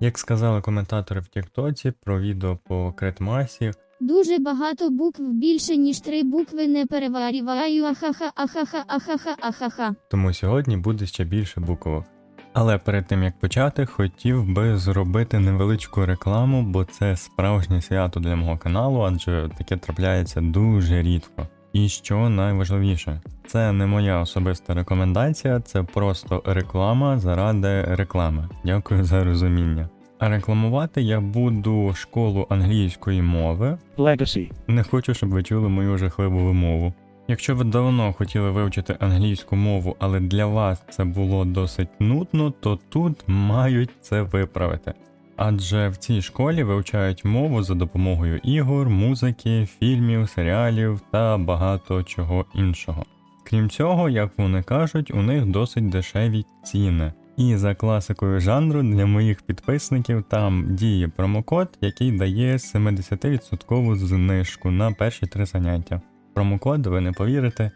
Як сказали коментатори в Тіктоці про відео по Кретмасі, Дуже багато букв більше, ніж три букви не переварюваю. Ахаха, ахаха, ахаха, ахаха. тому сьогодні буде ще більше буквок. Але перед тим як почати, хотів би зробити невеличку рекламу, бо це справжнє свято для мого каналу, адже таке трапляється дуже рідко. І що найважливіше, це не моя особиста рекомендація, це просто реклама заради реклами. Дякую за розуміння. А рекламувати я буду школу англійської мови, Legacy. не хочу, щоб ви чули мою жахливу вимову. Якщо ви давно хотіли вивчити англійську мову, але для вас це було досить нудно, то тут мають це виправити. Адже в цій школі вивчають мову за допомогою ігор, музики, фільмів, серіалів та багато чого іншого. Крім цього, як вони кажуть, у них досить дешеві ціни. І за класикою жанру для моїх підписників там діє промокод, який дає 70% знижку на перші три заняття. Промокод, ви не повірите,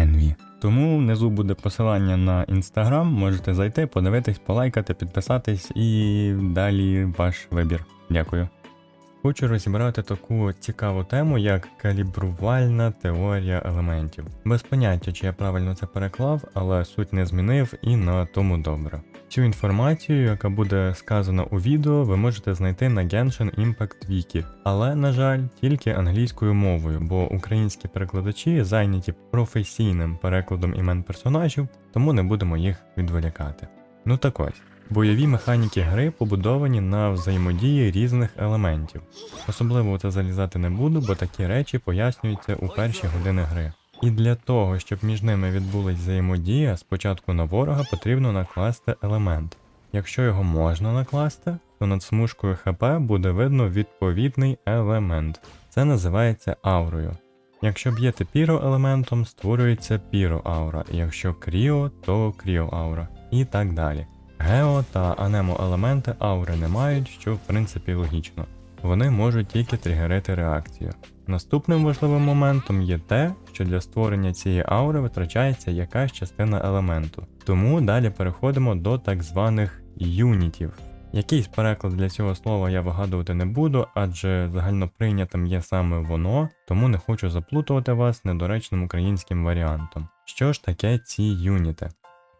Envy. Тому внизу буде посилання на інстаграм, можете зайти, подивитись, полайкати, підписатись і далі ваш вибір. Дякую. Хочу розібрати таку цікаву тему, як калібрувальна теорія елементів. Без поняття, чи я правильно це переклав, але суть не змінив і на тому добре. Цю інформацію, яка буде сказана у відео, ви можете знайти на Genshin Impact Wiki, але, на жаль, тільки англійською мовою, бо українські перекладачі зайняті професійним перекладом імен персонажів, тому не будемо їх відволікати. Ну так ось. Бойові механіки гри побудовані на взаємодії різних елементів. Особливо це залізати не буду, бо такі речі пояснюються у перші години гри. І для того, щоб між ними відбулась взаємодія, спочатку на ворога потрібно накласти елемент. Якщо його можна накласти, то над смужкою ХП буде видно відповідний елемент. Це називається аурою. Якщо б'єте піро елементом, створюється піро аура, якщо кріо, то кріо аура. І так далі. Гео та анемо елементи аури не мають, що в принципі логічно. Вони можуть тільки тригерити реакцію. Наступним важливим моментом є те, що для створення цієї аури витрачається якась частина елементу. Тому далі переходимо до так званих юнітів. Якийсь переклад для цього слова я вигадувати не буду, адже загальноприйнятим є саме воно, тому не хочу заплутувати вас недоречним українським варіантом. Що ж таке ці юніти?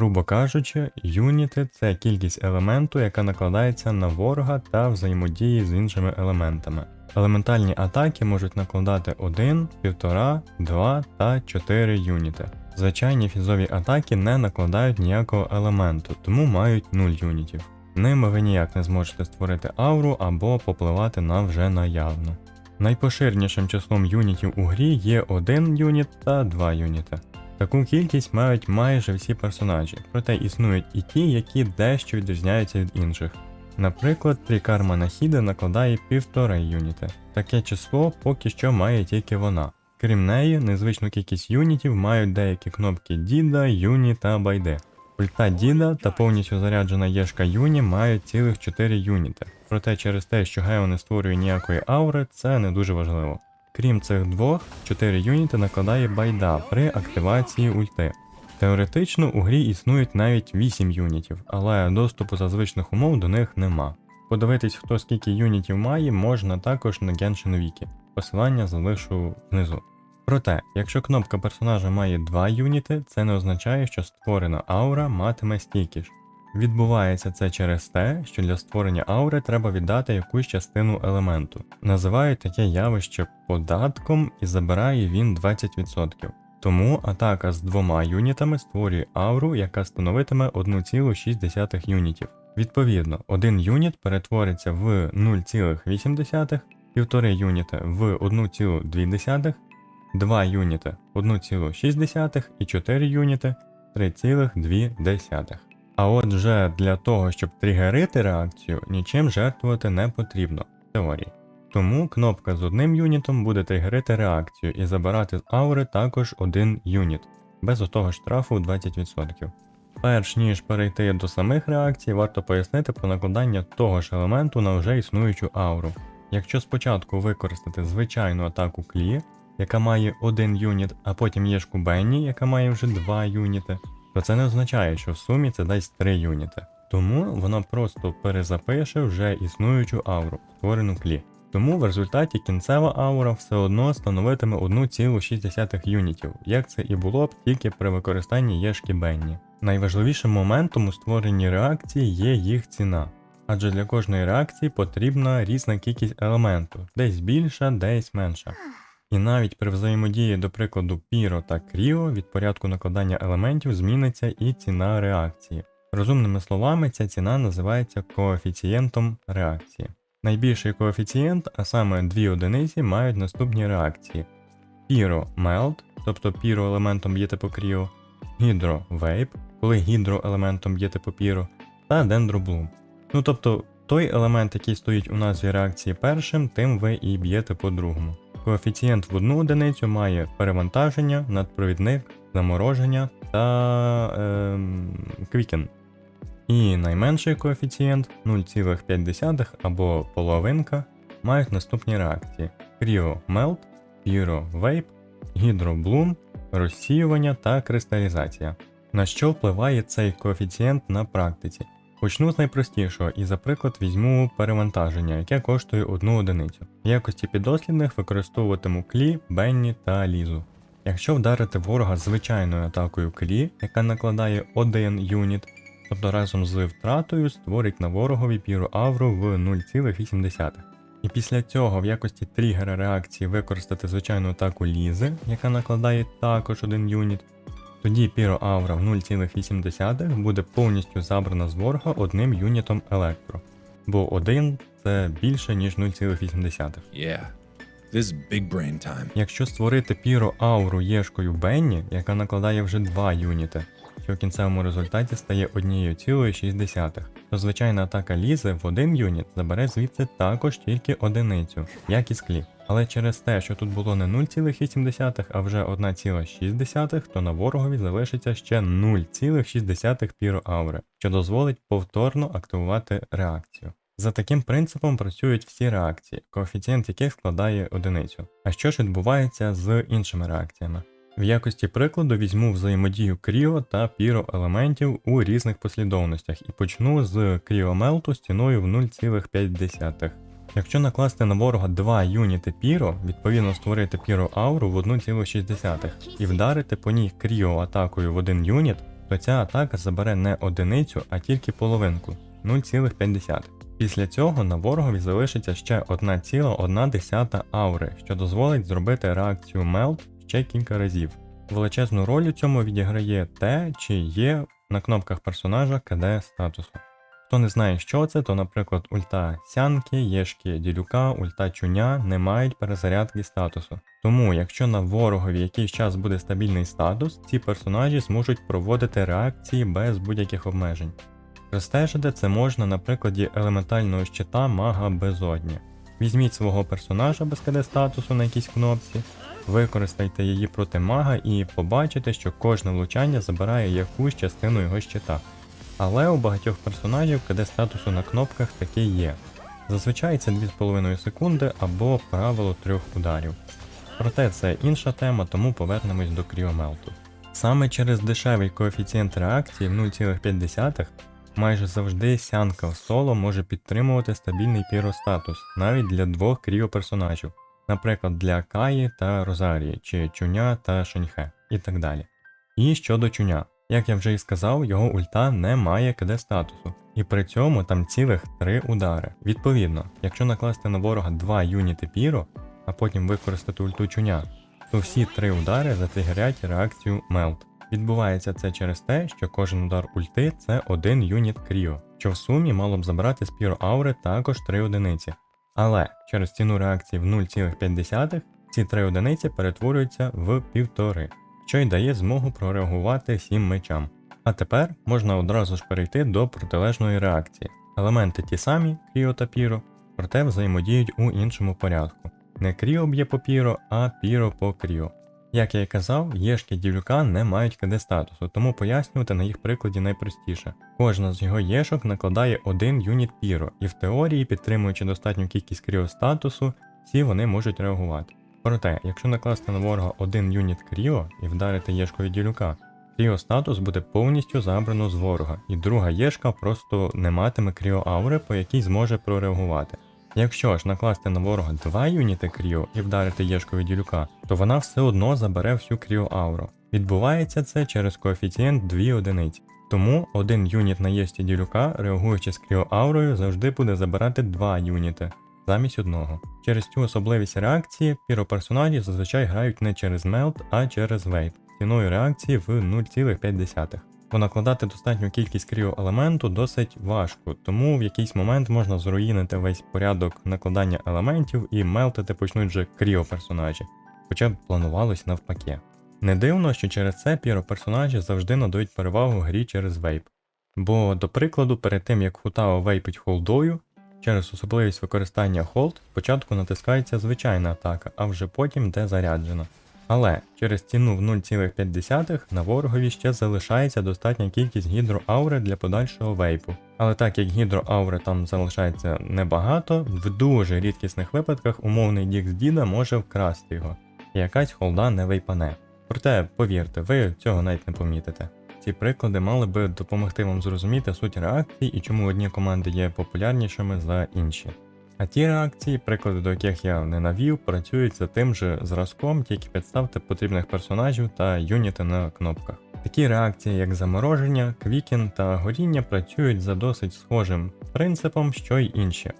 Грубо кажучи, юніти це кількість елементу, яка накладається на ворога та взаємодії з іншими елементами. Елементальні атаки можуть накладати 1, 1,5, 2 та 4 юніти. Звичайні фізові атаки не накладають ніякого елементу, тому мають 0 юнітів. Ними ви ніяк не зможете створити ауру або попливати на вже наявну. Найпоширенішим числом юнітів у грі є 1 юніт та 2 юніти. Таку кількість мають майже всі персонажі, проте існують і ті, які дещо відрізняються від інших. Наприклад, Трікарма Нахіда накладає півтора юніти. Таке число поки що має тільки вона. Крім неї, незвичну кількість юнітів мають деякі кнопки Діда, Юні та Байде. Ульта Діда та повністю заряджена Єшка Юні мають цілих 4 юніти. Проте через те, що Гео не створює ніякої аури, це не дуже важливо. Крім цих двох, 4 юніти накладає байда при активації ульти. Теоретично у грі існують навіть 8 юнітів, але доступу за звичних умов до них нема. Подивитись, хто скільки юнітів має, можна також на Genshin Wiki. Посилання залишу внизу. Проте, якщо кнопка персонажа має 2 юніти, це не означає, що створена аура матиме стільки ж. Відбувається це через те, що для створення аури треба віддати якусь частину елементу. Називають таке явище податком і забирає він 20%. Тому атака з двома юнітами створює ауру, яка становитиме 1,6 юнітів. Відповідно, один юніт перетвориться в 0,8, півтори юніти в 1,2, 2 юніти 1,6 і 4 юніти 3,2. А отже, для того, щоб тригерити реакцію, нічим жертвувати не потрібно в теорії. Тому кнопка з одним юнітом буде тригерити реакцію і забирати з аури також один юніт, без отого штрафу у 20%. Перш ніж перейти до самих реакцій, варто пояснити про накладання того ж елементу на вже існуючу ауру. Якщо спочатку використати звичайну атаку клі, яка має один юніт, а потім єшку Бенні, яка має вже 2 юніти, то це не означає, що в сумі це дасть 3 юніти. Тому вона просто перезапише вже існуючу ауру, створену клі. Тому в результаті кінцева аура все одно становитиме 1,6 юнітів, як це і було б тільки при використанні єшки Бенні. Найважливішим моментом у створенні реакції є їх ціна. Адже для кожної реакції потрібна різна кількість елементу, десь більша, десь менша. І навіть при взаємодії, до прикладу, Піро та Кріо від порядку накладання елементів зміниться і ціна реакції. Розумними словами, ця ціна називається коефіцієнтом реакції. Найбільший коефіцієнт, а саме дві одиниці, мають наступні реакції: Pyro Melt, тобто піро елементом б'єте по Кріо, Hydro Vape, коли гідро елементом б'єте по Pyro, та Bloom. Ну тобто той елемент, який стоїть у назві реакції першим, тим ви і б'єте по другому. Коефіцієнт в одну одиницю має перевантаження, надпровідник, замороження та ем, квікен. І найменший коефіцієнт 0,5 або половинка мають наступні реакції: Cryo Melt, Pyro Vape, Bloom, розсіювання та кристалізація. На що впливає цей коефіцієнт на практиці? Почну з найпростішого і за приклад візьму перевантаження, яке коштує одну одиницю. В якості підослідних використовуватиму клі, бенні та лізу. Якщо вдарити ворога звичайною атакою клі, яка накладає один юніт, тобто разом з втратою створить на ворогові піру авру в 0,8. І після цього в якості тригера реакції використати звичайну атаку лізи, яка накладає також один юніт, тоді піро аура в 0,8 буде повністю забрана з ворога одним юнітом електро, бо один це більше ніж 0,8. Yeah, this big brain time. Якщо створити піро ауру єшкою Бенні, яка накладає вже 2 юніти, що в кінцевому результаті стає 1,6, то звичайна атака лізи в один юніт забере звідси також тільки одиницю, як і склі. Але через те, що тут було не 0,8, а вже 1,6, то на ворогові залишиться ще 0,6 піро аури, що дозволить повторно активувати реакцію. За таким принципом працюють всі реакції, коефіцієнт яких складає одиницю. А що ж відбувається з іншими реакціями? В якості прикладу візьму взаємодію кріо та піро елементів у різних послідовностях і почну з кріомелту з ціною в 0,5. Якщо накласти на ворога 2 юніти піро, відповідно створити піро ауру в 1,6 і вдарити по ній кріо атакою в один юніт, то ця атака забере не одиницю, а тільки половинку 0,5. Після цього на ворогові залишиться ще 1,1 аури, що дозволить зробити реакцію Melt ще кілька разів. Величезну роль у цьому відіграє те, чи є на кнопках персонажа КД статусу. Хто не знає, що це, то, наприклад, ульта Сянки, Єшки Ділюка, ульта Чуня не мають перезарядки статусу. Тому, якщо на ворогові якийсь час буде стабільний статус, ці персонажі зможуть проводити реакції без будь-яких обмежень. Розстежити це можна на прикладі елементального щита мага безодні. Візьміть свого персонажа без КД статусу на якійсь кнопці, використайте її проти мага і побачите, що кожне влучання забирає якусь частину його щита. Але у багатьох персонажів КД статусу на кнопках таки є. Зазвичай це 2,5 секунди або правило трьох ударів. Проте це інша тема, тому повернемось до кріомелту. Саме через дешевий коефіцієнт реакції в 0,5 майже завжди сянка в соло може підтримувати стабільний піростатус навіть для двох кріоперсонажів, наприклад, для Каї та Розарії, чи Чуня та Шеньхе і так далі. І щодо Чуня. Як я вже і сказав, його ульта не має КД статусу, і при цьому там цілих 3 удари. Відповідно, якщо накласти на ворога 2 юніти піро, а потім використати ульту чуня, то всі 3 удари затригерять реакцію Мелт. Відбувається це через те, що кожен удар ульти це один юніт кріо, що в сумі мало б забрати з піро аури також 3 одиниці. Але через ціну реакції в 0,5 ці 3 одиниці перетворюються в півтори що й дає змогу прореагувати всім мечам. А тепер можна одразу ж перейти до протилежної реакції. Елементи ті самі, Кріо та Піро, проте взаємодіють у іншому порядку. Не Кріо б'є по Піро, а Піро по Кріо. Як я і казав, єшки дівлюка не мають КД статусу, тому пояснювати на їх прикладі найпростіше. Кожна з його єшок накладає один юніт Піро, і в теорії, підтримуючи достатню кількість кріо статусу, всі вони можуть реагувати. Проте, якщо накласти на ворога один юніт кріо і вдарити єшкою ділюка, кріостатус буде повністю забрано з ворога, і друга єшка просто не матиме кріоаури, по якій зможе прореагувати. Якщо ж накласти на ворога два юніти кріо і вдарити єшкою ділюка, то вона все одно забере всю кріоауру. Відбувається це через коефіцієнт 2 одиниці. Тому один юніт на єсті ділюка, реагуючи з кріоаурою, завжди буде забирати два юніти замість одного. Через цю особливість реакції піроперсонажі зазвичай грають не через мелт, а через вейп, ціною реакції в 0,5. Бо накладати достатню кількість кріоелементу досить важко, тому в якийсь момент можна зруїнити весь порядок накладання елементів і мелтити почнуть вже кріоперсонажі, хоча б планувалось навпаки. Не дивно, що через це піроперсонажі завжди надають перевагу грі через вейп. Бо, до прикладу, перед тим як Хутао вейпить холдою, через особливість використання холд спочатку натискається звичайна атака, а вже потім йде заряджена. Але через ціну в 0,5 на ворогові ще залишається достатня кількість гідроаури для подальшого вейпу. Але так як гідроаури там залишається небагато, в дуже рідкісних випадках умовний Дікс Діда може вкрасти його, і якась холда не вейпане. Проте, повірте, ви цього навіть не помітите. Ці приклади мали би допомогти вам зрозуміти суть реакцій і чому одні команди є популярнішими за інші. А ті реакції, приклади до яких я не навів, працюють за тим же зразком, тільки підставте потрібних персонажів та юніти на кнопках. Такі реакції, як замороження, квікін та горіння, працюють за досить схожим принципом, що й інші.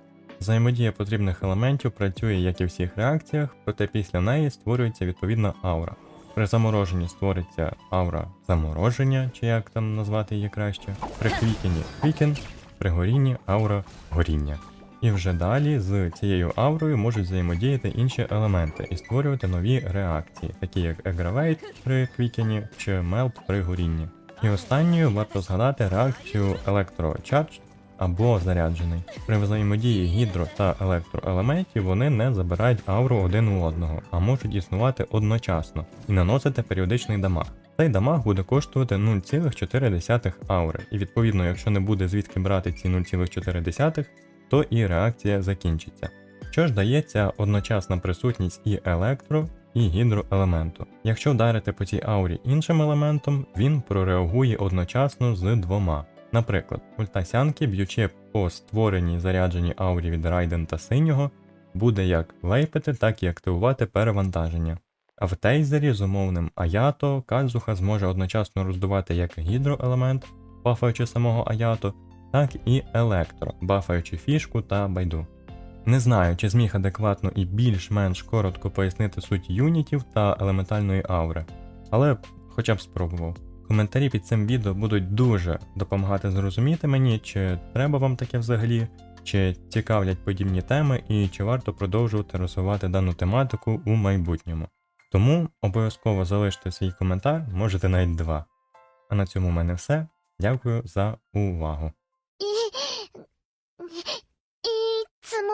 Взаємодія потрібних елементів працює як і в всіх реакціях, проте після неї створюється відповідна аура. При замороженні створиться аура замороження, чи як там назвати її краще, при квікені квікен, при горінні аура горіння. І вже далі з цією аурою можуть взаємодіяти інші елементи і створювати нові реакції, такі як Aggravate при квікені чи Melt при горінні. І останньою варто згадати реакцію Electrocharge або заряджений. При взаємодії гідро та електроелементів вони не забирають ауру один у одного, а можуть існувати одночасно і наносити періодичний дамаг. Цей дамаг буде коштувати 0,4 аури, і відповідно, якщо не буде звідки брати ці 0,4, то і реакція закінчиться. Що ж дається одночасна присутність і електро, і гідроелементу. Якщо вдарити по цій аурі іншим елементом, він прореагує одночасно з двома. Наприклад, ультасянки, б'ючи по створеній зарядженій аурі від Райден та синього, буде як вейпити, так і активувати перевантаження. А в тейзері з умовним Аято Казуха зможе одночасно роздувати як гідроелемент, бафаючи самого Аято, так і електро, бафаючи фішку та байду. Не знаю, чи зміг адекватно і більш-менш коротко пояснити суть юнітів та елементальної аури, але хоча б спробував. Коментарі під цим відео будуть дуже допомагати зрозуміти мені, чи треба вам таке взагалі, чи цікавлять подібні теми і чи варто продовжувати розвивати дану тематику у майбутньому. Тому обов'язково залиште свій коментар, можете навіть два. А на цьому в мене все. Дякую за увагу. い、いつも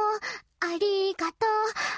ありがとう。